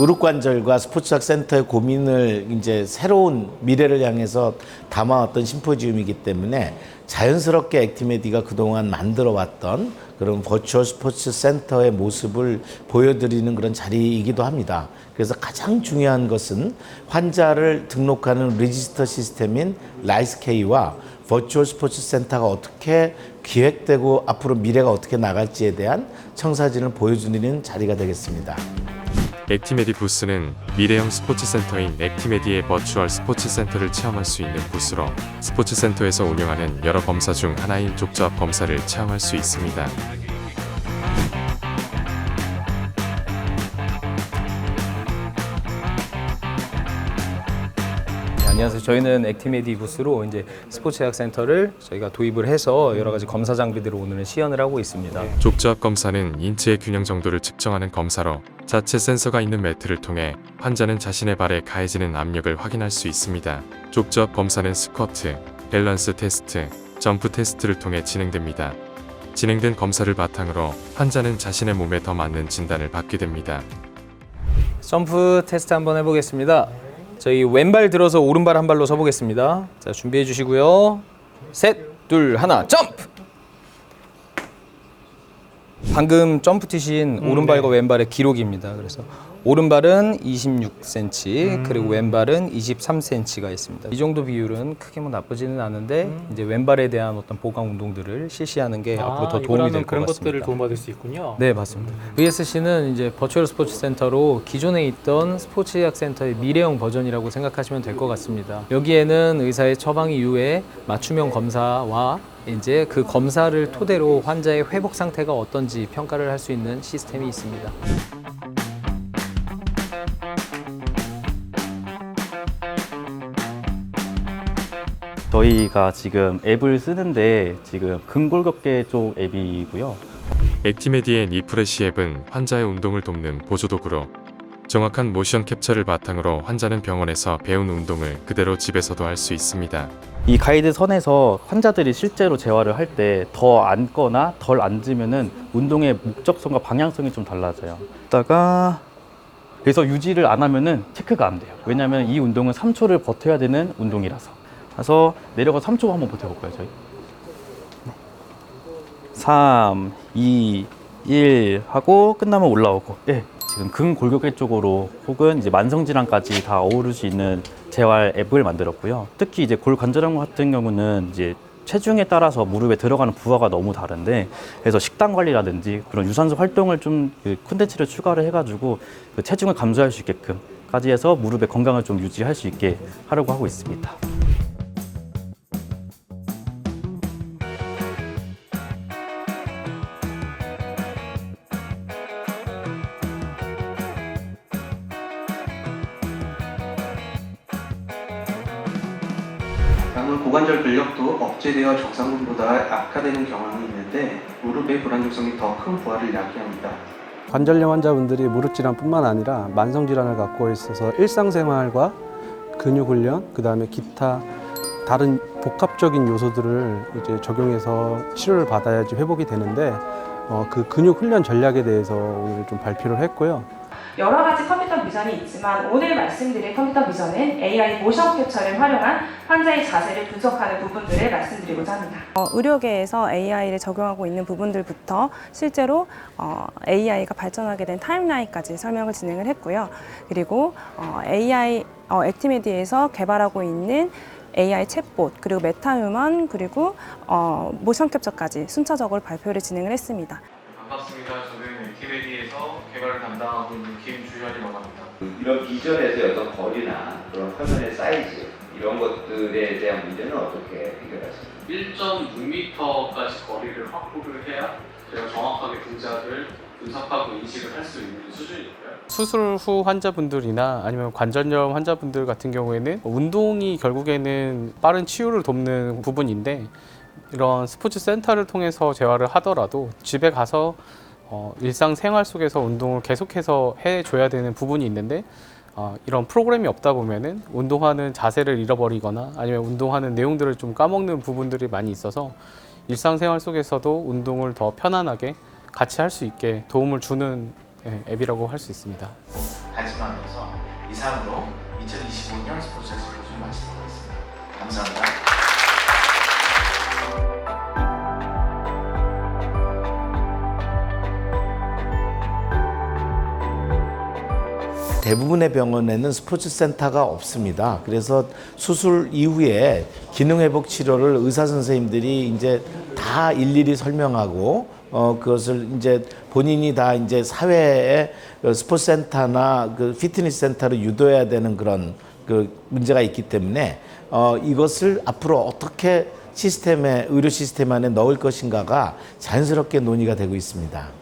무릎 관절과 스포츠학 센터의 고민을 이제 새로운 미래를 향해서 담아왔던 심포지움이기 때문에 자연스럽게 액티메디가 그동안 만들어 왔던 그런 버추얼 스포츠 센터의 모습을 보여드리는 그런 자리이기도 합니다. 그래서 가장 중요한 것은 환자를 등록하는 리지스터 시스템인 라이스케이와 버추얼 스포츠 센터가 어떻게 기획되고 앞으로 미래가 어떻게 나갈지에 대한 청사진을 보여주는 자리가 되겠습니다. 액티메디 부스는 미래형 스포츠 센터인 액티메디의 버추얼 스포츠 센터를 체험할 수 있는 부스로 스포츠 센터에서 운영하는 여러 검사 중 하나인 족저압 검사를 체험할 수 있습니다. 안녕하세요. 저희는 액티메디 부스로 이제 스포츠의학 센터를 저희가 도입을 해서 여러 가지 검사 장비들을 오늘은 시연을 하고 있습니다. 족저압 검사는 인체의 균형 정도를 측정하는 검사로 자체 센서가 있는 매트를 통해 환자는 자신의 발에 가해지는 압력을 확인할 수 있습니다. 족저압 검사는 스쿼트, 밸런스 테스트, 점프 테스트를 통해 진행됩니다. 진행된 검사를 바탕으로 환자는 자신의 몸에 더 맞는 진단을 받게 됩니다. 점프 테스트 한번 해보겠습니다. 저희 왼발 들어서 오른발 한 발로 서보겠습니다. 자 준비해 주시고요. 셋, 둘, 하나, 점프. 방금 점프 뛰신 오른발과 왼발의 기록입니다. 그래서 오른발은 26cm 그리고 왼발은 23cm가 있습니다. 이 정도 비율은 크게 뭐 나쁘지는 않은데 이제 왼발에 대한 어떤 보강 운동들을 실시하는 게 앞으로 더 도움이 될것 그런 같습니다. 것들을 도움받을 수 있군요. 네 맞습니다. VSC는 이제 버추얼 스포츠 센터로 기존에 있던 스포츠 의학 센터의 미래형 버전이라고 생각하시면 될 것 같습니다. 여기에는 의사의 처방 이후에 맞춤형 검사와 이제 그 검사를 토대로 환자의 회복 상태가 어떤지 평가를 할 수 있는 시스템이 있습니다. 저희가 지금 앱을 쓰는데 지금 근골격계 쪽 앱이고요. 액티메디의 니프레시 앱은 환자의 운동을 돕는 보조 도구로 정확한 모션 캡처를 바탕으로 환자는 병원에서 배운 운동을 그대로 집에서도 할 수 있습니다. 이 가이드 선에서 환자들이 실제로 재활을 할 때 더 앉거나 덜 앉으면은 운동의 목적성과 방향성이 좀 달라져요. 다가 그래서 유지를 안 하면은 체크가 안 돼요. 왜냐하면 이 운동은 3초를 버텨야 되는 운동이라서. 그래서 내려가 3초 한번 버텨볼까요, 저희? 3, 2, 1 하고 끝나면 올라오고. 예. 지금 근골격계 쪽으로 혹은 이제 만성 질환까지 다 어우를 수 있는 재활 앱을 만들었고요. 특히 이제 골 관절염 같은 경우는 이제 체중에 따라서 무릎에 들어가는 부하가 너무 다른데 그래서 식단 관리라든지 그런 유산소 활동을 좀 그 콘텐츠를 추가를 해가지고 그 체중을 감소할 수 있게끔까지 해서 무릎의 건강을 좀 유지할 수 있게 하려고 하고 있습니다. 약물 고관절 근력도 억제되어 정상분보다 악화되는 경향이 있는데 무릎의 불안정성이 더 큰 부하를 야기합니다. 관절염 환자분들이 무릎 질환뿐만 아니라 만성 질환을 갖고 있어서 일상생활과 근육 훈련, 그다음에 기타 다른 복합적인 요소들을 이제 적용해서 치료를 받아야지 회복이 되는데 어, 그 근육 훈련 전략에 대해서 오늘 좀 발표를 했고요. 여러 가지 컴퓨터 비전이 있지만 오늘 말씀드릴 컴퓨터 비전은 AI 모션 캡처를 활용한 환자의 자세를 분석하는 부분들을 말씀드리고자 합니다. 어, 의료계에서 AI를 적용하고 있는 부분들부터 실제로 어, AI가 발전하게 된 타임라인까지 설명을 진행을 했고요. 그리고 어, AI 어, 액티메디에서 개발하고 있는 AI 챗봇 그리고 메타휴먼 그리고 어, 모션 캡처까지 순차적으로 발표를 진행을 했습니다. 반갑습니다. 저는 액티베디에서 개발을 담당하고 있는 김주현이라고 합니다. 이런 비전에서 어떤 거리나 그런 화면의 사이즈 이런 것들에 대한 문제는 어떻게 해결하십니까? 1.6m까지 거리를 확보를 해야 제가 정확하게 동작을 분석하고 인식을 할 수 있는 수준이고요. 수술 후 환자분들이나 아니면 관절염 환자분들 같은 경우에는 운동이 결국에는 빠른 치유를 돕는 부분인데 이런 스포츠 센터를 통해서 재활을 하더라도 집에 가서 어, 일상생활 속에서 운동을 계속해서 해줘야 되는 부분이 있는데 어, 이런 프로그램이 없다 보면은 운동하는 자세를 잃어버리거나 아니면 운동하는 내용들을 좀 까먹는 부분들이 많이 있어서 일상생활 속에서도 운동을 더 편안하게 같이 할 수 있게 도움을 주는 예, 앱이라고 할 수 있습니다. 말씀하면서 이상으로 2025년 스포츠 엑스포를 마치도록 하겠습니다. 감사합니다. 대부분의 병원에는 스포츠 센터가 없습니다. 그래서 수술 이후에 기능 회복 치료를 의사 선생님들이 이제 다 일일이 설명하고 어 그것을 이제 본인이 다 이제 사회에 그 스포츠 센터나 그 피트니스 센터로 유도해야 되는 그런 그 문제가 있기 때문에 어 이것을 앞으로 어떻게 시스템에 의료 시스템 안에 넣을 것인가가 자연스럽게 논의가 되고 있습니다.